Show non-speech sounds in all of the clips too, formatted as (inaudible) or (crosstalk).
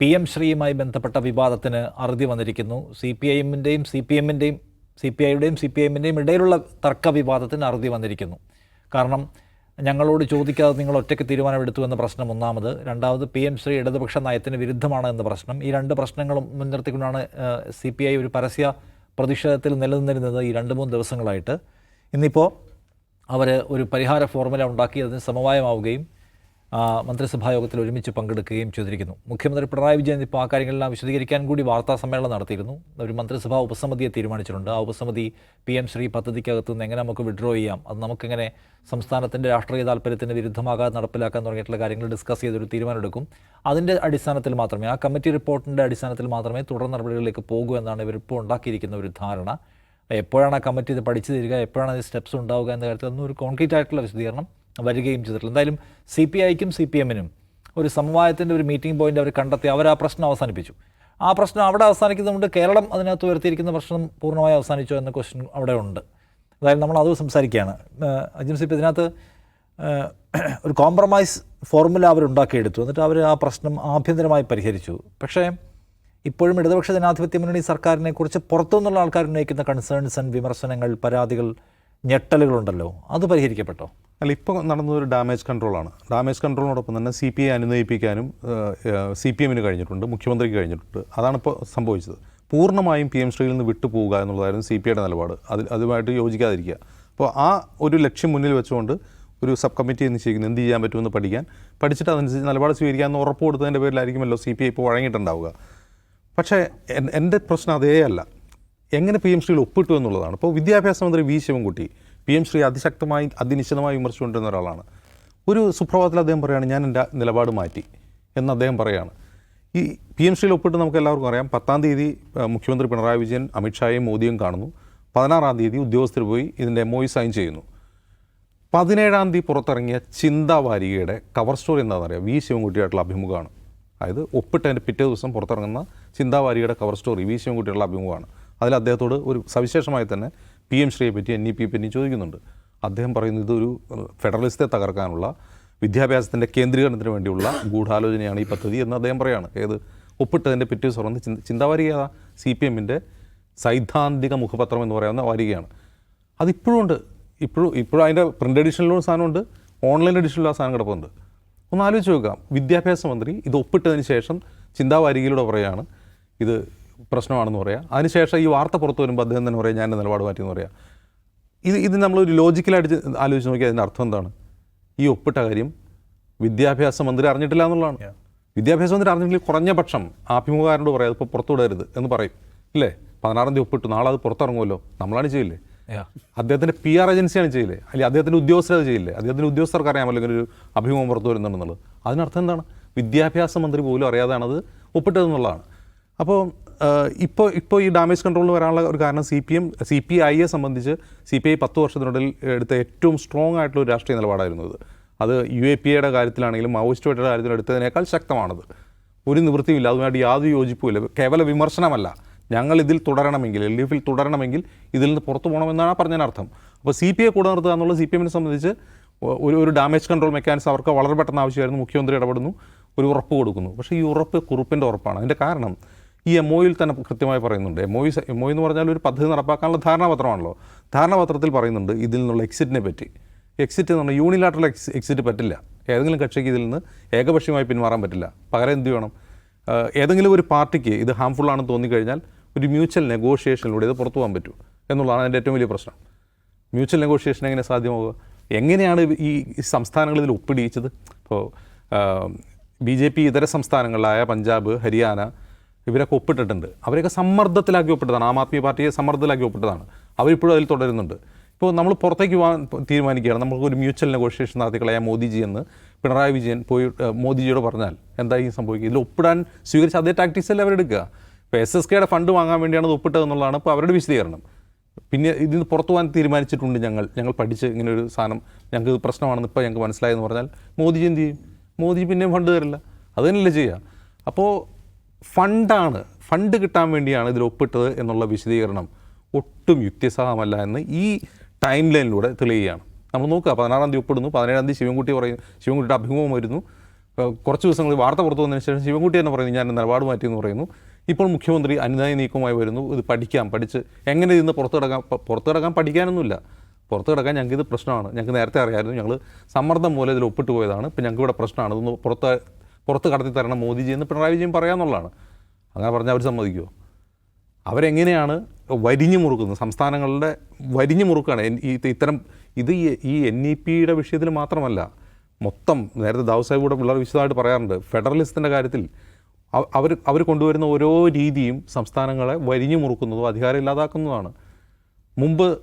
P M ശ്രീയുമായി ബന്ധപ്പെട്ട വിവാദത്തിന് അറുതി വന്നിരിക്കുന്നു. C P I C P എമ്മിന്റെയും C P ഐയുടെയും സി പി എമ്മിന്റെയും ഇടയിലുള്ള തർക്ക വിവാദത്തിന് അറുതി വന്നിരിക്കുന്നു. കാരണം ഞങ്ങളോട് ചോദിക്കാതെ നിങ്ങൾ ഒറ്റയ്ക്ക് തീരുമാനമെടുത്തു എന്ന പ്രശ്നം ഒന്നാമത്. രണ്ടാമത് പി എം ശ്രീ ഇടതുപക്ഷ നയത്തിന് വിരുദ്ധമാണ് എന്ന പ്രശ്നം. ഈ രണ്ട് പ്രശ്നങ്ങളും മുൻനിർത്തിക്കൊണ്ടാണ് സി പി ഐ ഒരു പരസ്യ പ്രതിഷേധത്തിൽ നിലനിന്നിരുന്നത് ഈ രണ്ട് മൂന്ന് ദിവസങ്ങളായിട്ട്. ഇന്നിപ്പോൾ അവർ ഒരു പരിഹാര ഫോർമുല ഉണ്ടാക്കി അതിന് സമവായമാവുകയും മന്ത്രിസഭാ യോഗത്തിൽ ഒരുമിച്ച് പങ്കെടുക്കുകയും ചെയ്തിരിക്കുന്നു. മുഖ്യമന്ത്രി പിണറായി വിജയൻ ഇപ്പോൾ ആ കാര്യങ്ങളെല്ലാം വിശദീകരിക്കാൻ കൂടി വാർത്താ സമ്മേളനം നടത്തിയിരുന്നു. ഒരു മന്ത്രിസഭാ ഉപസമിതിയെ തീരുമാനിച്ചിട്ടുണ്ട്. ആ ഉപസമിതി പി എം ശ്രീ പദ്ധതിക്കകത്ത് നിന്ന് എങ്ങനെ നമുക്ക് വിഡ്രോ ചെയ്യാം? അത് നമുക്കെങ്ങനെ സംസ്ഥാനത്തിന്റെ രാഷ്ട്രീയ താല്പര്യത്തിന് വിരുദ്ധമാകാതെ നടപ്പിലാക്കാൻ തുടങ്ങിയിട്ടുള്ള കാര്യങ്ങൾ ഡിസ്കസ് ചെയ്തൊരു തീരുമാനമെടുക്കും. അതിന്റെ അടിസ്ഥാനത്തിൽ മാത്രമേ ആ കമ്മിറ്റി റിപ്പോർട്ടിന്റെ അടിസ്ഥാനത്തിൽ മാത്രമേ തുടർ നടപടികളിലേക്ക് പോകൂ എന്നാണ് ഇവരിപ്പോൾ ഉണ്ടാക്കിയിരിക്കുന്ന ഒരു ധാരണ. എപ്പോഴാണ് ആ കമ്മിറ്റി ഇത് പഠിച്ചു തരിക? എപ്പോഴാണ് അതിന് സ്റ്റെപ്സ് ഉണ്ടാവുക എന്ന കാര്യത്തിൽ ഒന്നും ഒരു കോൺക്രീറ്റ് ആയിട്ടുള്ള വിശദീകരണം വരികയും ചെയ്തിട്ടുള്ളത് എന്തായാലും സി പി ഐക്കും സി പി എമ്മിനും ഒരു സമവായത്തിന്റെ ഒരു മീറ്റിംഗ് പോയിന്റ് അവർ കണ്ടെത്തി അവർ ആ പ്രശ്നം അവസാനിപ്പിച്ചു. ആ പ്രശ്നം അവിടെ അവസാനിക്കുന്നതുകൊണ്ട് കേരളം അതിനകത്ത് ഉയർത്തിയിരിക്കുന്ന പ്രശ്നം പൂർണമായി അവസാനിച്ചോ എന്ന ക്വസ്റ്റ്യൻ അവിടെ ഉണ്ട്. അതായത് നമ്മൾ അത് സംസാരിക്കുകയാണ്. അജിം സിപ്പ് ഇതിനകത്ത് ഒരു കോംപ്രമൈസ് ഫോർമുല അവർ ഉണ്ടാക്കിയെടുത്തു. എന്നിട്ട് അവർ ആ പ്രശ്നം ആഭ്യന്തരമായി പരിഹരിച്ചു. പക്ഷേ ഇപ്പോഴും ഇടതുപക്ഷ ജനാധിപത്യ മുന്നണി സർക്കാരിനെ കുറിച്ച് പുറത്തുനിന്നുള്ള ആൾക്കാർ ഉന്നയിക്കുന്ന കൺസേൺസ് ആൻഡ് വിമർശനങ്ങൾ പരാതികൾ ഞെട്ടലുകളുണ്ടല്ലോ. അത് പരിഹരിക്കപ്പെട്ടോ? അല്ല ഇപ്പോൾ നടന്നൊരു ഡാമേജ് കൺട്രോളാണ് ഡാമേജ് കൺട്രോളിനോടൊപ്പം തന്നെ സി പി ഐ അനുനയിപ്പിക്കാനും സി പി എമ്മിന് കഴിഞ്ഞിട്ടുണ്ട് മുഖ്യമന്ത്രിക്ക് കഴിഞ്ഞിട്ടുണ്ട്. അതാണ് ഇപ്പോൾ സംഭവിച്ചത്. പൂർണമായും പി എം ശ്രീയിൽ നിന്ന് വിട്ടുപോവുക എന്നുള്ളതായിരുന്നു സി പി ഐയുടെ നിലപാട്. അതിൽ അതുമായിട്ട് യോജിക്കാതിരിക്കുക. അപ്പോൾ ആ ഒരു ലക്ഷ്യം മുന്നിൽ വെച്ചുകൊണ്ട് ഒരു സബ് കമ്മിറ്റി നിശ്ചയിക്കുന്നത് എന്ത് ചെയ്യാൻ പറ്റുമെന്ന് പഠിക്കാൻ. പഠിച്ചിട്ട് അതനുസരിച്ച് നിലപാട് സ്വീകരിക്കാമെന്ന് ഉറപ്പ് കൊടുത്തതിന്റെ പേരിലായിരിക്കുമല്ലോ സി പി ഐ ഇപ്പോൾ വഴങ്ങിയിട്ടുണ്ടാവുക. പക്ഷേ എന്റെ പ്രശ്നം അതേ അല്ല എങ്ങനെ പി എം ശ്രീയിൽ ഒപ്പിട്ടു എന്നുള്ളതാണ്. ഇപ്പോൾ വിദ്യാഭ്യാസ മന്ത്രി V. Sivankutty P M Shri അതിശക്തമായി അതിനിശ്ചിതമായി വിമർശിച്ചുകൊണ്ടിരുന്ന ഒരാളാണ്. ഒരു സുപ്രഭാതത്തിൽ അദ്ദേഹം പറയുകയാണ് ഞാൻ എന്റെ നിലപാട് മാറ്റി എന്ന് അദ്ദേഹം പറയുകയാണ്. ഈ പി എം ശ്രീയിൽ ഒപ്പിട്ട് നമുക്ക് എല്ലാവർക്കും അറിയാം പത്താം തീയതി മുഖ്യമന്ത്രി പിണറായി വിജയൻ അമിത്ഷായും മോദിയും കാണുന്നു. പതിനാറാം തീയതി ഉദ്യോഗസ്ഥർ പോയി ഇതിന്റെ എം സൈൻ ചെയ്യുന്നു. പതിനേഴാം തീയതി പുറത്തിറങ്ങിയ ചിന്താവാരികയുടെ കവർ സ്റ്റോറി എന്താണെന്ന് അറിയാം വി ശിവൻകുട്ടിയായിട്ടുള്ള അഭിമുഖമാണ്. അതായത് ഒപ്പിട്ടതിന്റെ പിറ്റേ ദിവസം പുറത്തിറങ്ങുന്ന ചിന്താവാരികയുടെ കവർ സ്റ്റോറി വി ശിവൻകുട്ടിയുള്ള അഭിമുഖമാണ്. അതിൽ അദ്ദേഹത്തോട് ഒരു സവിശേഷമായി തന്നെ പി എം ശ്രീയെ പറ്റി എൻ ഇ പിയെ പറ്റി ചോദിക്കുന്നുണ്ട്. അദ്ദേഹം പറയുന്നത് ഇതൊരു ഫെഡറലിസ്റ്റെ തകർക്കാനുള്ള വിദ്യാഭ്യാസത്തിന്റെ കേന്ദ്രീകരണത്തിന് വേണ്ടിയുള്ള ഗൂഢാലോചനയാണ് ഈ പദ്ധതി എന്ന് അദ്ദേഹം പറയാണ്. ഏത്? ഒപ്പിട്ടതിന്റെ പിറ്റേ തുറന്ന് ചിന്ത ചിന്താവാരിക സി പി എമ്മിന്റെ സൈദ്ധാന്തിക മുഖപത്രം എന്ന് പറയുന്ന വാരികയാണ്. അതിപ്പോഴും ഉണ്ട്. ഇപ്പോഴും ഇപ്പോഴും അതിന്റെ പ്രിന്റ് എഡിഷനിലും സാധനമുണ്ട്. ഓൺലൈൻ എഡിഷനിലും ആ സാധനം കിടപ്പുണ്ട്. ഒന്ന് ആലോചിച്ച് നോക്കാം. വിദ്യാഭ്യാസ മന്ത്രി ഇത് ഒപ്പിട്ടതിന് ശേഷം ചിന്താവാരികയിലൂടെ പറയുകയാണ് ഇത് പ്രശ്നമാണെന്ന് പറയാം. അതിനുശേഷം ഈ വാർത്ത പുറത്തു വരുമ്പോൾ അദ്ദേഹം തന്നെ പറയാം ഞാൻ നിലപാട് മാറ്റിയെന്ന് പറയാം. ഇത് ഇത് നമ്മളൊരു ലോജിക്കലായിട്ട് ആലോചിച്ച് നോക്കിയാൽ അതിന്റെ അർത്ഥം എന്താണ്? ഈ ഒപ്പിട്ട കാര്യം വിദ്യാഭ്യാസ മന്ത്രി അറിഞ്ഞിട്ടില്ല എന്നുള്ളതാണ്. വിദ്യാഭ്യാസ മന്ത്രി അറിഞ്ഞെങ്കിൽ കുറഞ്ഞ പക്ഷം ആഭിമുഖകാരനോട് പറയാം അതിപ്പോൾ പുറത്തു വിടരുത് എന്ന് പറയും. ഇല്ലേ? പതിനാറാം തീയതി ഒപ്പിട്ടു നാളെ അത് പുറത്തിറങ്ങുമല്ലോ. നമ്മളാണ് ചെയ്യില്ലേ? അദ്ദേഹത്തിന്റെ പി ആർ ഏജൻസിയാണ് ചെയ്യില്ലേ? അല്ലെങ്കിൽ അദ്ദേഹത്തിന്റെ ഉദ്യോഗസ്ഥർ അത് ചെയ്യില്ലേ? അദ്ദേഹത്തിന്റെ ഉദ്യോഗസ്ഥർക്ക് അറിയാമല്ലോ ഇങ്ങനെ ഒരു അഭിമുഖം പുറത്തു വരുന്നുണ്ടെന്നുള്ളത്. അതിനർത്ഥം എന്താണ്? വിദ്യാഭ്യാസ മന്ത്രി പോലും അറിയാതെയാണത് ഒപ്പിട്ടതെന്നുള്ളതാണ്. അപ്പോൾ ഇപ്പോൾ ഇപ്പോൾ ഈ ഡാമേജ് കൺട്രോളിൽ വരാനുള്ള ഒരു കാരണം C P M C P ഐയെ സംബന്ധിച്ച് സി പി ഐ പത്ത് വർഷത്തിനുള്ളിൽ എടുത്ത ഏറ്റവും സ്ട്രോങ് ആയിട്ടുള്ള ഒരു രാഷ്ട്രീയ നിലപാടായിരുന്നു അത് അത് യു എ പി എയുടെ കാര്യത്തിലാണെങ്കിലും മാവോയിസ്റ്റുമായിട്ടുള്ള കാര്യത്തിൽ എടുത്തതിനേക്കാൾ ശക്തമാണത്. ഒരു നിവൃത്തിയുമില്ല അതുമായിട്ട് യാതൊരു യോജിപ്പുമില്ല. കേവല വിമർശനമല്ല. ഞങ്ങൾ ഇതിൽ തുടരണമെങ്കിൽ എൽ ഡി എഫിൽ തുടരണമെങ്കിൽ ഇതിൽ നിന്ന് പുറത്തു പോകണമെന്നാണ് പറഞ്ഞതിനർത്ഥം അപ്പോൾ സി പി ഐ കൂടെ നിർത്തുക എന്നുള്ളത് സി പി എമ്മിനെ സംബന്ധിച്ച് ഒരു ഒരു ഡാമേജ് കൺട്രോൾ മെക്കാനിസം അവർക്ക് വളരെ പെട്ടെന്ന് ആവശ്യമായിരുന്നു. മുഖ്യമന്ത്രി ഇടപെടുന്നു. ഒരു ഉറപ്പ് കൊടുക്കുന്നു. പക്ഷേ ഈ ഉറപ്പ് കുറുപ്പിന്റെ ഉറപ്പാണ്. അതിന്റെ കാരണം ഈ എം ഒയിൽ തന്നെ കൃത്യമായി പറയുന്നുണ്ട്. എം ഒ എം ഒ എന്ന് പറഞ്ഞാൽ ഒരു പദ്ധതി നടപ്പാക്കാനുള്ള ധാരണാപത്രമാണല്ലോ. ധാരണാപത്രത്തിൽ പറയുന്നുണ്ട് ഇതിൽ നിന്നുള്ള എക്സിറ്റിനെ പറ്റി. എക്സിറ്റ് എന്ന് പറഞ്ഞാൽ യൂണിലാറ്ററൽ എക്സ് എക്സിറ്റ് പറ്റില്ല. ഏതെങ്കിലും കക്ഷിക്ക് ഇതിൽ നിന്ന് ഏകപക്ഷീയമായി പിന്മാറാൻ പറ്റില്ല. പകരം എന്ത് വേണം ഏതെങ്കിലും ഒരു പാർട്ടിക്ക് ഇത് ഹാംഫുൾ ആണെന്ന് തോന്നിക്കഴിഞ്ഞാൽ ഒരു മ്യൂച്വൽ നെഗോഷിയേഷനിലൂടെ ഇത് പുറത്തു പോകാൻ പറ്റൂ എന്നുള്ളതാണ് അതിന്റെ ഏറ്റവും വലിയ പ്രശ്നം. മ്യൂച്വൽ നെഗോഷിയേഷൻ എങ്ങനെ സാധ്യമാവുക? എങ്ങനെയാണ് ഈ സംസ്ഥാനങ്ങൾ ഇതിൽ ഒപ്പിടിയിച്ചത്? ഇപ്പോൾ ബി ജെ പി ഇതര സംസ്ഥാനങ്ങളിലായ പഞ്ചാബ് ഹരിയാന ഇവരൊക്കെ ഒപ്പിട്ടിട്ടുണ്ട്. അവരെയൊക്കെ സമ്മർദ്ദത്തിലാക്കി ഒപ്പിട്ടതാണ്. ആം ആദ്മി പാർട്ടിയെ സമ്മർദ്ദത്തിലാക്കി ഒപ്പിട്ടതാണ്. അവരിപ്പോഴും അതിൽ തുടരുന്നുണ്ട്. ഇപ്പോൾ നമ്മൾ പുറത്തേക്ക് പോകാൻ തീരുമാനിക്കുകയാണ്. നമുക്ക് ഒരു മ്യൂച്വൽ നെഗോഷിയേഷൻ നടത്തി കളയാം മോദിജി എന്ന് പിണറായി വിജയൻ പോയി മോദിജിയോട് പറഞ്ഞാൽ എന്തായി സംഭവിക്കുക? ഇതിൽ ഒപ്പിടാൻ സ്വീകരിച്ച അതേ ടാക്ടിക്സ് അല്ലേ അവരെടുക്കുക? ഇപ്പോൾ എസ് എസ് കെയുടെ ഫണ്ട് വാങ്ങാൻ വേണ്ടിയാണ് ഒപ്പിട്ടത് എന്നുള്ളതാണ് ഇപ്പോൾ അവരുടെ വിശദീകരണം. പിന്നെ ഇതിന് പുറത്തു പോകാൻ തീരുമാനിച്ചിട്ടുണ്ട് ഞങ്ങൾ. ഞങ്ങൾ പഠിച്ച് ഇങ്ങനെ ഒരു സാധനം. ഞങ്ങൾക്ക് ഇത് പ്രശ്നമാണെന്ന് ഇപ്പോൾ ഞങ്ങൾക്ക് മനസ്സിലായെന്ന് പറഞ്ഞാൽ മോദിജി എന്ത് ചെയ്യും? മോദിജി പിന്നെയും ഫണ്ട് തരില്ല. അത് തന്നെയല്ലേ ചെയ്യുക. അപ്പോൾ ഫണ്ടാണ് ഫണ്ട് കിട്ടാൻ വേണ്ടിയാണ് ഇതിൽ ഒപ്പിട്ടത് എന്നുള്ള വിശദീകരണം ഒട്ടും യുക്തിസഹമല്ല എന്ന് ഈ ടൈം ലൈനിലൂടെ തെളിയുകയാണ്. നമ്മൾ നോക്കുക പതിനാറാം തീയതി ഒപ്പിടുന്നു പതിനേഴാം തീയതി ശിവൻകുട്ടി പറയും ശിവൻകുട്ടിയുടെ അഭിമുഖം വരുന്നു. കുറച്ച് ദിവസങ്ങൾ വാർത്ത പുറത്തു വന്നതിന് ശേഷം ശിവൻകുട്ടി തന്നെ പറയുന്നു ഞാൻ നിലപാട് മാറ്റിയെന്ന് പറയുന്നു. ഇപ്പോൾ മുഖ്യമന്ത്രി അനുദായ നീക്കവുമായി വരുന്നു ഇത് പഠിക്കാം പഠിച്ച് എങ്ങനെ ഇതിന്ന് പുറത്തു കിടക്കാൻ പുറത്തു കിടക്കാൻ പഠിക്കാനൊന്നുമില്ല. പുറത്തു കിടക്കാൻ ഞങ്ങൾക്ക് ഇത് പ്രശ്നമാണ്. ഞങ്ങൾക്ക് നേരത്തെ അറിയാമായിരുന്നു ഞങ്ങൾ സമ്മർദ്ദം പോലെ ഇതിൽ ഒപ്പിട്ട് പോയതാണ്. ഇപ്പം ഞങ്ങൾക്ക് ഇവിടെ പ്രശ്നമാണ്. ഇതൊന്ന് പുറത്ത് പുറത്ത് കടത്തി തരണം മോദിജി എന്ന് പിണറായി വിജയൻ പറയാമെന്നുള്ളതാണ് അങ്ങനെ പറഞ്ഞാൽ അവർ സമ്മതിക്കുമോ അവരെങ്ങനെയാണ് വരിഞ്ഞു മുറുക്കുന്നത്? സംസ്ഥാനങ്ങളുടെ വരിഞ്ഞു മുറുക്കാണ്. ഇത്തരം ഇത് ഈ- എൻ ഇ പിയുടെ വിഷയത്തിൽ മാത്രമല്ല മൊത്തം നേരത്തെ ദാവ് കൂടെ വളരെ വിശദമായിട്ട് പറയാറുണ്ട് ഫെഡറലിസത്തിന്റെ കാര്യത്തിൽ അവർ അവർ കൊണ്ടുവരുന്ന ഓരോ രീതിയും സംസ്ഥാനങ്ങളെ വരിഞ്ഞു മുറുക്കുന്നതും അധികാരം ഇല്ലാതാക്കുന്നതുമാണ് മുമ്പ്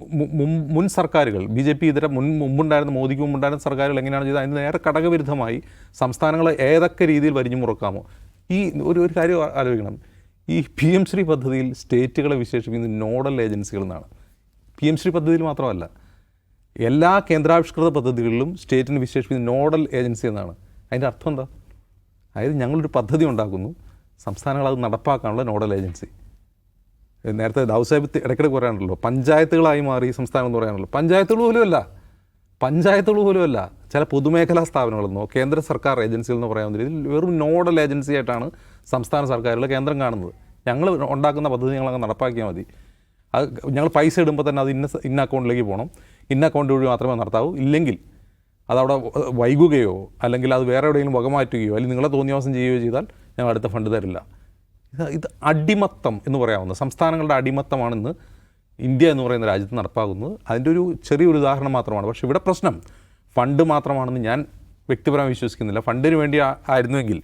മുൻ- സർക്കാരുകൾ ബി ജെ പി ഇതര മുൻ മുമ്പുണ്ടായിരുന്ന മോദിക്ക് മുമ്പുണ്ടായിരുന്ന സർക്കാരുകൾ എങ്ങനെയാണ് ചെയ്തത്? അതിന് നേരെ ഘടകവിരുദ്ധമായി സംസ്ഥാനങ്ങളെ ഏതൊക്കെ രീതിയിൽ വരിഞ്ഞു മുറക്കാമോ? ഈ ഒരു ഒരു കാര്യം ആലോചിക്കണം. ഈ പി എം ശ്രീ പദ്ധതിയിൽ സ്റ്റേറ്റുകളെ വിശേഷിപ്പിക്കുന്നത് നോഡൽ ഏജൻസികൾ എന്നാണ് പി എം ശ്രീ പദ്ധതിയിൽ മാത്രമല്ല എല്ലാ കേന്ദ്രാവിഷ്കൃത പദ്ധതികളിലും സ്റ്റേറ്റിന് വിശേഷിപ്പിക്കുന്ന നോഡൽ ഏജൻസി എന്നാണ്. അതിന്റെ അർത്ഥം എന്താ? അതായത് ഞങ്ങളൊരു പദ്ധതി ഉണ്ടാക്കുന്നു സംസ്ഥാനങ്ങൾ അത് നടപ്പാക്കാനുള്ള നോഡൽ ഏജൻസി. നേരത്തെ ദാവ് സാഹിബ് പറയാനുള്ളൂ പഞ്ചായത്തുകളായി മാറി സംസ്ഥാനം എന്ന് പറയാനുള്ളൂ പഞ്ചായത്തുകൾ പോലുമല്ല പഞ്ചായത്തുകൾ പോലുമല്ല ചില പൊതുമേഖലാ സ്ഥാപനങ്ങളെന്നോ കേന്ദ്ര സർക്കാർ ഏജൻസികൾ എന്ന് പറയാവുന്ന രീതിയിൽ വെറും നോഡൽ ഏജൻസി ആയിട്ടാണ് സംസ്ഥാന സർക്കാരുകൾ കേന്ദ്രം കാണുന്നത്. ഞങ്ങൾ ഉണ്ടാക്കുന്ന പദ്ധതി ഞങ്ങളങ്ങ് നടപ്പാക്കിയാൽ മതി. അത് ഞങ്ങൾ പൈസ ഇടുമ്പോൾ തന്നെ അത് ഇന്ന ഇന്ന അക്കൗണ്ടിലേക്ക് പോകണം. ഇന്ന അക്കൗണ്ട് വഴി മാത്രമേ നടത്താവൂ. ഇല്ലെങ്കിൽ അതവിടെ വൈകുകയോ അല്ലെങ്കിൽ അത് വേറെ എവിടെയെങ്കിലും വകമാറ്റുകയോ അല്ലെങ്കിൽ നിങ്ങളെ തോന്നിയവാസം ചെയ്യുകയോ ചെയ്താൽ ഞങ്ങൾ അടുത്ത ഫണ്ട് തരില്ല. ഇത് അടിമത്തം എന്ന് പറയാവുന്ന സംസ്ഥാനങ്ങളുടെ അടിമത്തമാണെന്ന് ഇന്ത്യ എന്ന് പറയുന്ന രാജ്യത്ത് നടപ്പാകുന്നത് അതിന്റെ ഒരു ചെറിയൊരു ഉദാഹരണം മാത്രമാണ്. പക്ഷേ ഇവിടെ പ്രശ്നം. ഫണ്ട് മാത്രമാണെന്ന് ഞാൻ വ്യക്തിപരമായി വിശ്വസിക്കുന്നില്ല. ഫണ്ടിന് വേണ്ടി ആയിരുന്നുവെങ്കിൽ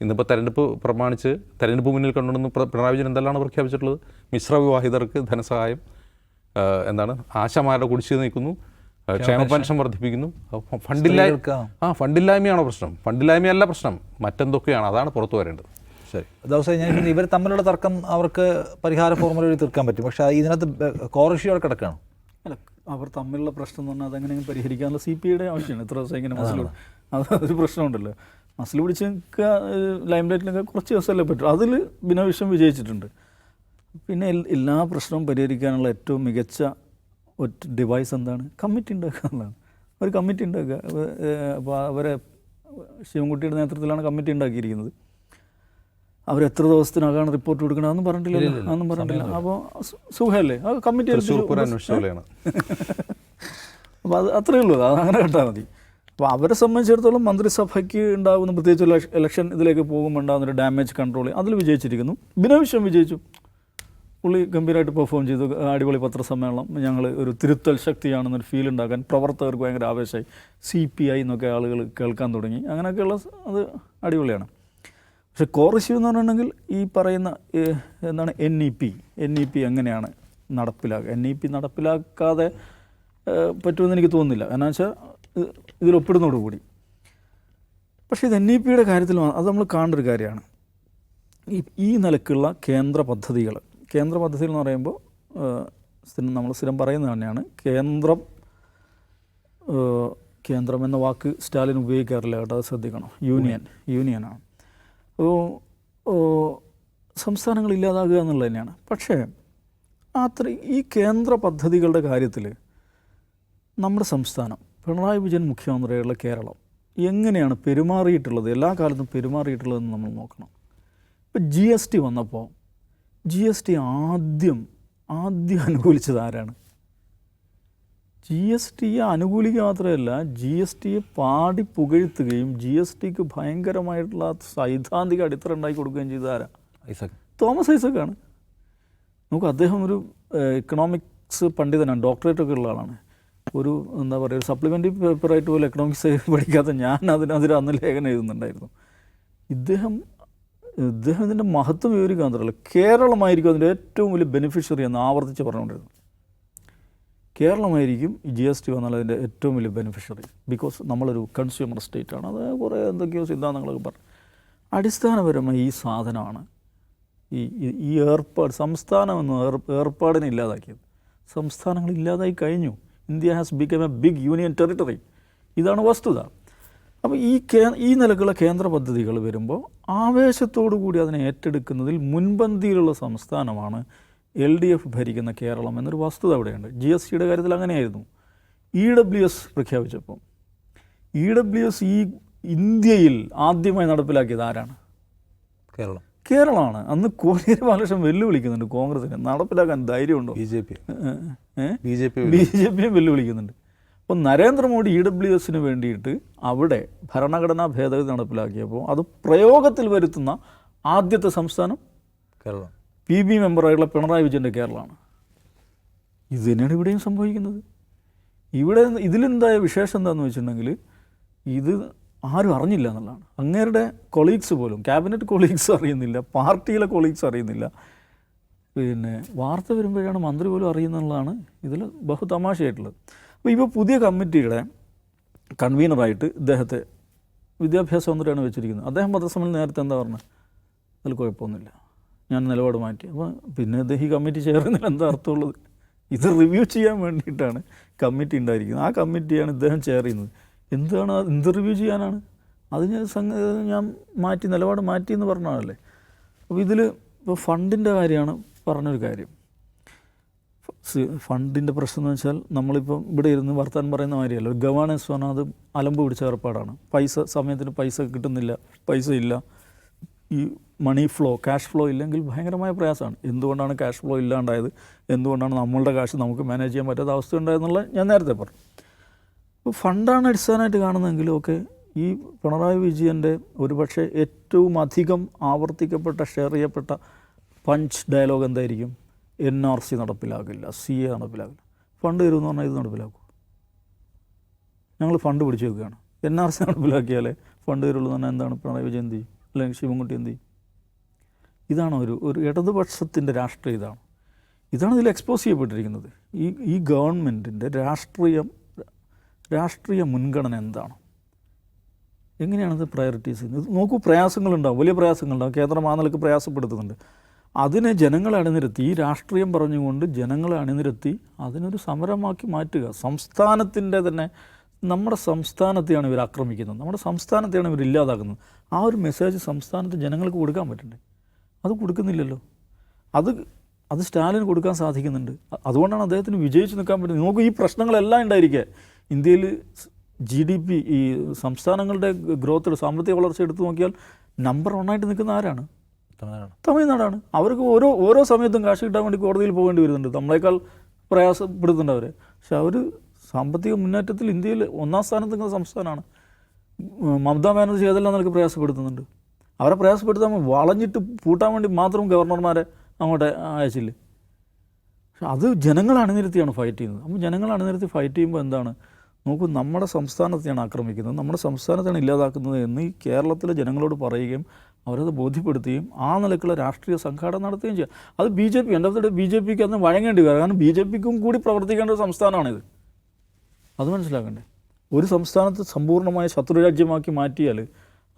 ഇന്നിപ്പോൾ തെരഞ്ഞെടുപ്പ് പ്രമാണിച്ച് തെരഞ്ഞെടുപ്പ് മുന്നിൽ കണ്ടുകൊണ്ടെന്ന് പിണറായി വിജയൻ എന്തെല്ലാമാണ് പ്രഖ്യാപിച്ചിട്ടുള്ളത്? മിശ്ര വിവാഹിതർക്ക് ധനസഹായം എന്താണ്? ആശമാരുടെ കുടിശ്ശിക നീക്കുന്നു ക്ഷേമ പെൻഷൻ വർദ്ധിപ്പിക്കുന്നു. ഫണ്ടില്ലായ്മ ആ ഫണ്ടില്ലായ്മയാണോ പ്രശ്നം? ഫണ്ടില്ലായ്മയല്ല പ്രശ്നം. മറ്റെന്തൊക്കെയാണ്? അതാണ് പുറത്തു വരേണ്ടത്. ശരി. ദിവസം ഞാൻ ഇവർ തമ്മിലുള്ള തർക്കം അവർക്ക് പരിഹാര ഫോർമുല വഴി തീർക്കാൻ പറ്റും. പക്ഷെ ഇതിനകത്ത് കോറഷിയോടെ കിടക്കണം. കിടക്കുകയാണ് അല്ല അവർ തമ്മിലുള്ള പ്രശ്നം എന്ന് പറഞ്ഞാൽ അതെങ്ങനെ പരിഹരിക്കാനുള്ള സി പി ഐയുടെ ആവശ്യമാണ്. ഇത്ര ദിവസം ഇങ്ങനെ മസിൽ അത് ഒരു പ്രശ്നമുണ്ടല്ലോ മസിൽ പിടിച്ച് നിൽക്കുക ലൈം ലൈറ്റിലൊക്കെ കുറച്ച് ദിവസമല്ലേ പറ്റും. അതിൽ ബിനവിഷം വിജയിച്ചിട്ടുണ്ട്. പിന്നെ എല്ലാ പ്രശ്നവും പരിഹരിക്കാനുള്ള ഏറ്റവും മികച്ച ഒറ്റ ഡിവൈസ് എന്താണ്? കമ്മിറ്റി ഉണ്ടാക്കുക എന്നുള്ളതാണ്. ഒരു കമ്മിറ്റി ഉണ്ടാക്കുക. അപ്പോൾ അവരെ ശിവൻകുട്ടിയുടെ നേതൃത്വത്തിലാണ് കമ്മിറ്റി ഉണ്ടാക്കിയിരിക്കുന്നത്. അവർ എത്ര ദിവസത്തിനകമാണ് റിപ്പോർട്ട് കൊടുക്കണം അതൊന്നും പറഞ്ഞിട്ടില്ല. അതൊന്നും പറഞ്ഞിട്ടില്ല അപ്പോൾ സുഖമല്ലേ? അത് കമ്മിറ്റി. (laughs) അപ്പോൾ അത് അത്രയേ ഉള്ളൂ. അത് അങ്ങനെ കേട്ടാൽ മതി. അപ്പോൾ അവരെ സംബന്ധിച്ചിടത്തോളം മന്ത്രിസഭയ്ക്ക് ഉണ്ടാകുന്ന പ്രത്യേകിച്ച് ഇലക്ഷ- ഇലക്ഷൻ ഇതിലേക്ക് പോകുമ്പോൾ ഉണ്ടാകുന്ന ഒരു ഡാമേജ് കൺട്രോൾ അതിൽ വിജയിച്ചിരിക്കുന്നു. ബിനവിശ്വം വിജയിച്ചു. പുള്ളി ഗംഭീരമായിട്ട് പെർഫോം ചെയ്തു. അടിപൊളി പത്രസമ്മേളനം. ഞങ്ങൾ ഒരു തിരുത്തൽ ശക്തിയാണെന്നൊരു ഫീൽ ഉണ്ടാക്കാൻ പ്രവർത്തകർക്ക് ഭയങ്കര ആവേശമായി. സി പി ഐ എന്നൊക്കെ ആളുകൾ കേൾക്കാൻ തുടങ്ങി. അങ്ങനെയൊക്കെയുള്ള അത് അടിപൊളിയാണ്. പക്ഷെ കോർ ഇഷ്യൂ എന്ന് പറഞ്ഞിട്ടുണ്ടെങ്കിൽ ഈ പറയുന്ന എന്താണ് N E P N E P എങ്ങനെയാണ് നടപ്പിലാക്കുക? എൻ ഇ പി നടപ്പിലാക്കാതെ പറ്റുമെന്ന് എനിക്ക് തോന്നുന്നില്ല. കാരണം വെച്ചാൽ ഇതിൽ ഒപ്പിടുന്നതോടുകൂടി പക്ഷേ ഇത് എൻ ഇ പിയുടെ കാര്യത്തിൽ അത് നമ്മൾ കാണേണ്ട ഒരു കാര്യമാണ്. ഈ ഈ നിലക്കുള്ള കേന്ദ്ര പദ്ധതികൾ കേന്ദ്ര പദ്ധതികൾ എന്ന് പറയുമ്പോൾ സ്ഥിരം നമ്മൾ സ്ഥിരം പറയുന്നത് തന്നെയാണ്. കേന്ദ്രം കേന്ദ്രം എന്ന വാക്ക് സ്റ്റാലിൻ ഉപയോഗിക്കാറില്ല കേട്ടോ അത് ശ്രദ്ധിക്കണം. യൂണിയൻ യൂണിയനാണ്. സംസ്ഥാനങ്ങൾ ഇല്ലാതാകുക എന്നുള്ളത് തന്നെയാണ്. പക്ഷേ അത്ര ഈ കേന്ദ്ര പദ്ധതികളുടെ കാര്യത്തിൽ നമ്മുടെ സംസ്ഥാനം പിണറായി വിജയൻ മുഖ്യമന്ത്രിയുള്ള കേരളം എങ്ങനെയാണ് പെരുമാറിയിട്ടുള്ളത്? എല്ലാ കാലത്തും പെരുമാറിയിട്ടുള്ളതെന്ന് നമ്മൾ നോക്കണം. ഇപ്പം ജി എസ് ടി വന്നപ്പോൾ ജി എസ് ടി ആദ്യം ആദ്യം അനുകൂലിച്ചത് ആരാണ്? ജി എസ് ടിയെ അനുകൂലിക്കുക മാത്രമല്ല ജി എസ് ടിയെ പാടി പുകഴ്ത്തുകയും ജി എസ് ടിക്ക് ഭയങ്കരമായിട്ടുള്ള സൈദ്ധാന്തിക അടിത്തറ ഉണ്ടാക്കി കൊടുക്കുകയും ചെയ്ത ആരാ? ഐസക്. തോമസ് ഐസക്കാണ്. നമുക്ക് അദ്ദേഹം ഒരു എക്കണോമിക്സ് പണ്ഡിതനാണ് ഡോക്ടറേറ്റ് ഒക്കെ ഉള്ള ആളാണ്. ഒരു എന്താ പറയുക ഒരു സപ്ലിമെന്ററി പേപ്പറായിട്ട് പോലും എക്കണോമിക്സ് പഠിക്കാത്ത ഞാൻ അതിനെതിരെ അന്ന് ലേഖനം എഴുതുന്നുണ്ടായിരുന്നു. ഇദ്ദേഹം ഇദ്ദേഹം ഇതിന്റെ മഹത്വം വിവരിക്കാൻ മാത്രമല്ല കേരളമായിരിക്കും അതിന്റെ ഏറ്റവും വലിയ ബെനിഫിഷ്യറി എന്ന് ആവർത്തിച്ച് പറഞ്ഞുകൊണ്ടിരുന്നു കേരളമായിരിക്കും ഈ ജി എസ് ടി വന്നുള്ളതിന്റെ ഏറ്റവും വലിയ ബെനിഫിഷ്യറി ബിക്കോസ് നമ്മളൊരു കൺസ്യൂമർ സ്റ്റേറ്റ് ആണ്. അത് കുറേ എന്തൊക്കെയോ സിദ്ധാന്തങ്ങളൊക്കെ പറഞ്ഞു. അടിസ്ഥാനപരമായി ഈ സാധനമാണ് ഈ ഈ- ഏർപ്പാട് സംസ്ഥാനം എന്ന് ഏർ- ഏർപ്പാടിനെ ഇല്ലാതാക്കിയത്. സംസ്ഥാനങ്ങൾ ഇല്ലാതായി കഴിഞ്ഞു. India has become a big union territory ഇതാണ് വസ്തുത. അപ്പോൾ ഈ കേ ഈ നിലക്കുള്ള കേന്ദ്ര പദ്ധതികൾ വരുമ്പോൾ ആവേശത്തോടു കൂടി അതിനെ ഏറ്റെടുക്കുന്നതിൽ മുൻപന്തിയിലുള്ള സംസ്ഥാനമാണ് എൽ ഡി എഫ് ഭരിക്കുന്ന കേരളം എന്നൊരു വസ്തുത അവിടെയുണ്ട്. ജി എസ് ടിയുടെ കാര്യത്തിൽ അങ്ങനെയായിരുന്നു. ഇ ഡബ്ല്യു എസ് പ്രഖ്യാപിച്ചപ്പം ഇ ഡബ്ല്യു എസ് ഈ ഇന്ത്യയിൽ ആദ്യമായി നടപ്പിലാക്കിയത് ആരാണ്? കേരളം. കേരളമാണ്. അന്ന് കോടിയേരി ബാലകൃഷ്ണൻ വെല്ലുവിളിക്കുന്നുണ്ട് കോൺഗ്രസിനെ. നടപ്പിലാക്കാൻ ധൈര്യമുണ്ടോ? B J P. B J P B J പിയും വെല്ലുവിളിക്കുന്നുണ്ട്. അപ്പോൾ നരേന്ദ്രമോദി ഇ ഡബ്ല്യു എസിന് വേണ്ടിയിട്ട് അവിടെ ഭരണഘടനാ ഭേദഗതി നടപ്പിലാക്കിയപ്പോൾ അത് പ്രയോഗത്തിൽ വരുത്തുന്ന ആദ്യത്തെ സംസ്ഥാനം കേരളം. പി ബി മെമ്പറായിട്ടുള്ള പിണറായി വിജയന്റെ കേരളമാണ്. ഇത് തന്നെയാണ് ഇവിടെയും സംഭവിക്കുന്നത്? ഇവിടെ ഇതിലെന്തായ വിശേഷം എന്താണെന്ന് വെച്ചിട്ടുണ്ടെങ്കിൽ ഇത് ആരും അറിഞ്ഞില്ല എന്നുള്ളതാണ്. അങ്ങേരുടെ കൊളീഗ്സ് പോലും ക്യാബിനറ്റ് കൊളീഗ്സ് അറിയുന്നില്ല പാർട്ടിയിലെ കൊളീഗ്സ് അറിയുന്നില്ല. പിന്നെ വാർത്ത വരുമ്പോഴാണ് മന്ത്രി പോലും അറിയുന്നുള്ളതാണ് ഇതിൽ ബഹു തമാശയായിട്ടുള്ളത് അപ്പോൾ ഇപ്പോൾ പുതിയ കമ്മിറ്റിയുടെ കൺവീനറായിട്ട് ഇദ്ദേഹത്തെ വിദ്യാഭ്യാസ മന്ത്രിയാണ് വെച്ചിരിക്കുന്നത്. അദ്ദേഹം പത്രസമ്മേളനം നേരത്തെ എന്താ പറഞ്ഞത്? അതിൽ കുഴപ്പമൊന്നുമില്ല. ഞാൻ നിലപാട് മാറ്റി. അപ്പോൾ പിന്നെ ഇത് ഈ കമ്മിറ്റി ചേർന്നതിൽ എന്താ അർത്ഥമുള്ളത്? ഇത് റിവ്യൂ ചെയ്യാൻ വേണ്ടിയിട്ടാണ് കമ്മിറ്റി ഉണ്ടായിരിക്കുന്നത്. ആ കമ്മിറ്റിയാണ് ഇദ്ദേഹം ചെയർ ചെയ്യുന്നത്. എന്താണ് അത്? എന്ത് റിവ്യൂ ചെയ്യാനാണ്? അതിന് സംഗ ഞാൻ മാറ്റി നിലപാട് മാറ്റി എന്ന് പറഞ്ഞാണല്ലേ അപ്പോൾ ഇതിൽ ഇപ്പോൾ ഫണ്ടിന്റെ കാര്യമാണ് പറഞ്ഞൊരു കാര്യം. ഫണ്ടിന്റെ പ്രശ്നം എന്ന് വെച്ചാൽ നമ്മളിപ്പം ഇവിടെ ഇരുന്ന് വർത്താൻ പറയുന്ന മാതിരിയല്ല. ഗവേണൻസ് പറഞ്ഞാൽ അത് അലമ്പ് പിടിച്ച ഏർപ്പാടാണ്. പൈസ സമയത്തിന് പൈസ കിട്ടുന്നില്ല പൈസ ഇല്ല. ഈ മണി ഫ്ലോ ക്യാഷ് ഫ്ലോ ഇല്ലെങ്കിൽ ഭയങ്കരമായ പ്രയാസമാണ്. എന്തുകൊണ്ടാണ് ക്യാഷ് ഫ്ലോ ഇല്ലാണ്ടായത്? എന്തുകൊണ്ടാണ് നമ്മളുടെ കാശ് നമുക്ക് മാനേജ് ചെയ്യാൻ പറ്റാത്ത അവസ്ഥ ഉണ്ടായെന്നുള്ള ഞാൻ നേരത്തെ പറഞ്ഞു. അപ്പോൾ ഫണ്ടാണ് അടിസ്ഥാനമായിട്ട് കാണുന്നതെങ്കിലും ഒക്കെ ഈ പിണറായി വിജയന്റെ ഒരുപക്ഷെ ഏറ്റവും അധികം ആവർത്തിക്കപ്പെട്ട ഷെയർ ചെയ്യപ്പെട്ട പഞ്ച് ഡയലോഗ് എന്തായിരിക്കും? എൻ ആർ സി നടപ്പിലാകില്ല സി എ നടപ്പിലാകില്ല ഫണ്ട് തരുമെന്ന് പറഞ്ഞാൽ ഇത് നടപ്പിലാക്കും. ഞങ്ങൾ ഫണ്ട് പിടിച്ചു വെക്കുകയാണ്. എൻ ആർ സി നടപ്പിലാക്കിയാലേ ഫണ്ട് തരുള്ളൂ എന്ന് പറഞ്ഞാൽ എന്താണ്? പിണറായി വിജയൻ എന്ത് ചെയ്യും? അല്ലെങ്കിൽ ശിവൻകുട്ടി എന്ത് ചെയ്യും? ഇതാണ് ഒരു ഒരു ഇടതുപക്ഷത്തിന്റെ രാഷ്ട്രീയം ഇതാണ്. ഇതാണ് ഇതിൽ എക്സ്പോസ് ചെയ്യപ്പെട്ടിരിക്കുന്നത്. ഈ ഈ ഗവൺമെന്റിന്റെ രാഷ്ട്രീയം രാഷ്ട്രീയ മുൻഗണന എന്താണ്? എങ്ങനെയാണത് പ്രയോറിറ്റീസ് ഇത് നോക്കൂ പ്രയാസങ്ങളുണ്ടാവും വലിയ പ്രയാസങ്ങളുണ്ടാവും. കേന്ദ്രം ആ പ്രയാസപ്പെടുത്തുന്നുണ്ട്. അതിനെ ജനങ്ങളെ അണിനിരത്തി ഈ രാഷ്ട്രീയം പറഞ്ഞുകൊണ്ട് ജനങ്ങളെ അണിനിരത്തി അതിനൊരു സമരമാക്കി മാറ്റുക. സംസ്ഥാനത്തിന്റെ തന്നെ നമ്മുടെ സംസ്ഥാനത്തെയാണ് ഇവർ ആക്രമിക്കുന്നത്. നമ്മുടെ സംസ്ഥാനത്തെയാണ് ഇവർ ഇല്ലാതാക്കുന്നത്. ആ ഒരു മെസ്സേജ് സംസ്ഥാനത്ത് ജനങ്ങൾക്ക് കൊടുക്കാൻ പറ്റണ്ടേ? അത് കൊടുക്കുന്നില്ലല്ലോ. അത് അത് സ്റ്റാലിന് കൊടുക്കാൻ സാധിക്കുന്നുണ്ട്. അതുകൊണ്ടാണ് അദ്ദേഹത്തിന് വിജയിച്ച് നിൽക്കാൻ പറ്റുന്നത്. നമുക്ക് ഈ പ്രശ്നങ്ങളെല്ലാം ഉണ്ടായിരിക്കുക ഇന്ത്യയിൽ ജി ഡി പി ഈ സംസ്ഥാനങ്ങളുടെ ഗ്രോത്ത് സാമ്പത്തിക വളർച്ച എടുത്തു നോക്കിയാൽ നമ്പർ വണ്ണായിട്ട് നിൽക്കുന്ന ആരാണ്? തമിഴ്നാടാണ് തമിഴ്നാടാണ്. അവർക്ക് ഓരോ ഓരോ സമയത്തും കാശ് കിട്ടാൻ വേണ്ടി കോടതിയിൽ പോകേണ്ടി വരുന്നുണ്ട്. നമ്മളെക്കാൾ പ്രയാസപ്പെടുത്തുന്നുണ്ട് അവർ പക്ഷെ അവർ സാമ്പത്തിക മുന്നേറ്റത്തിൽ ഇന്ത്യയിൽ ഒന്നാം സ്ഥാനത്ത് നിൽക്കുന്ന സംസ്ഥാനമാണ്. മമതാ ബാനർജി ഏതെല്ലാം നിനക്ക് പ്രയാസപ്പെടുത്തുന്നുണ്ട്? അവരെ പ്രയാസപ്പെടുത്താൻ വളഞ്ഞിട്ട് പൂട്ടാൻ വേണ്ടി മാത്രം ഗവർണർമാരെ അങ്ങോട്ട് അയച്ചില്ലേ? പക്ഷെ അത് ജനങ്ങൾ അണിനിരത്തിയാണ് ഫൈറ്റ് ചെയ്യുന്നത്. അപ്പോൾ ജനങ്ങൾ അണിനിരത്തി ഫൈറ്റ് ചെയ്യുമ്പോൾ എന്താണ്? നോക്കൂ നമ്മുടെ സംസ്ഥാനത്തെയാണ് ആക്രമിക്കുന്നത്. നമ്മുടെ സംസ്ഥാനത്താണ് ഇല്ലാതാക്കുന്നത് എന്ന് ഈ കേരളത്തിലെ ജനങ്ങളോട് പറയുകയും അവരത് ബോധ്യപ്പെടുത്തുകയും ആ നിലക്കുള്ള രാഷ്ട്രീയ സംഘാടനം നടത്തുകയും ചെയ്യുക അത് ബി ജെ പി എന്റെ അടുത്ത് ബി ജെ പിക്ക് അന്ന് വഴങ്ങേണ്ടി വരും. കാരണം ബി ജെ പിക്കും കൂടി പ്രവർത്തിക്കേണ്ട ഒരു സംസ്ഥാനമാണിത് അത് മനസ്സിലാക്കണ്ടേ? ഒരു സംസ്ഥാനത്ത് സമ്പൂർണമായ ശത്രുരാജ്യമാക്കി മാറ്റിയാൽ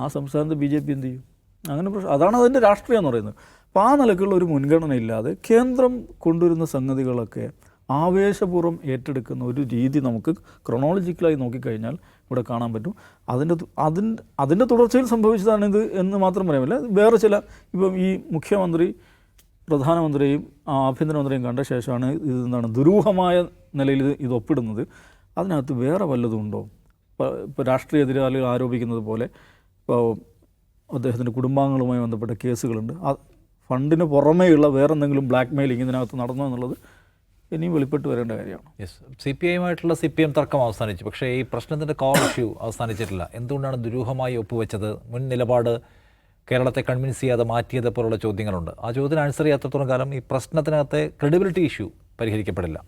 ആ സംസ്ഥാനത്ത് ബി ജെ പി എന്ത് ചെയ്യും? അങ്ങനെ പ്രശ്നം. അതാണ് അതിന്റെ രാഷ്ട്രീയം എന്ന് പറയുന്നത്. അപ്പോൾ ആ നിലക്കുള്ള ഒരു മുൻഗണന ഇല്ലാതെ കേന്ദ്രം കൊണ്ടുവരുന്ന സംഗതികളൊക്കെ ആവേശപൂർവം ഏറ്റെടുക്കുന്ന ഒരു രീതി നമുക്ക് ക്രൊണോളജിക്കലായി നോക്കിക്കഴിഞ്ഞാൽ ഇവിടെ കാണാൻ പറ്റും. അതിന്റെ അതിന്റെ അതിന്റെ തുടർച്ചയിൽ സംഭവിച്ചതാണ് ഇത് എന്ന് മാത്രം പറയാമല്ല. വേറെ ചില ഇപ്പം ഈ മുഖ്യമന്ത്രി പ്രധാനമന്ത്രിയും ആഭ്യന്തരമന്ത്രിയും കണ്ട ശേഷമാണ് ഇത് എന്താണ് ദുരൂഹമായ നിലയിൽ ഇത് ഒപ്പിടുന്നത്. അതിനകത്ത് വേറെ വല്ലതും ഉണ്ടോ? ഇപ്പോൾ രാഷ്ട്രീയ എതിരാളികൾ ആരോപിക്കുന്നത് പോലെ ഇപ്പോൾ അദ്ദേഹത്തിന്റെ കുടുംബാംഗങ്ങളുമായി ബന്ധപ്പെട്ട കേസുകളുണ്ട്. ആ ഫണ്ടിന് പുറമേയുള്ള വേറെ എന്തെങ്കിലും ബ്ലാക്ക് മെയിലിംഗ് ഇതിനകത്ത് നടന്നു എന്നുള്ളത് ഇനിയും വെളിപ്പെട്ട് വരേണ്ട കാര്യമാണ്. യെസ് സി പി ഐയുമായിട്ടുള്ള സി പി എം തർക്കം അവസാനിച്ചു. പക്ഷേ ഈ പ്രശ്നത്തിന്റെ കോർ ഇഷ്യൂ അവസാനിച്ചിട്ടില്ല. എന്തുകൊണ്ടാണ് ദുരൂഹമായി ഒപ്പുവെച്ചത്? മുൻ നിലപാട് കേരളത്തെ കൺവിൻസ് ചെയ്യാതെ മാറ്റിയത് പോലുള്ള ചോദ്യങ്ങളുണ്ട്. ആ ചോദ്യത്തിന് ആൻസർ ചെയ്യാത്തത്തോളം കാലം ഈ പ്രശ്നത്തിനകത്തെ ക്രെഡിബിലിറ്റി ഇഷ്യൂ പരിഹരിക്കപ്പെടില്ല.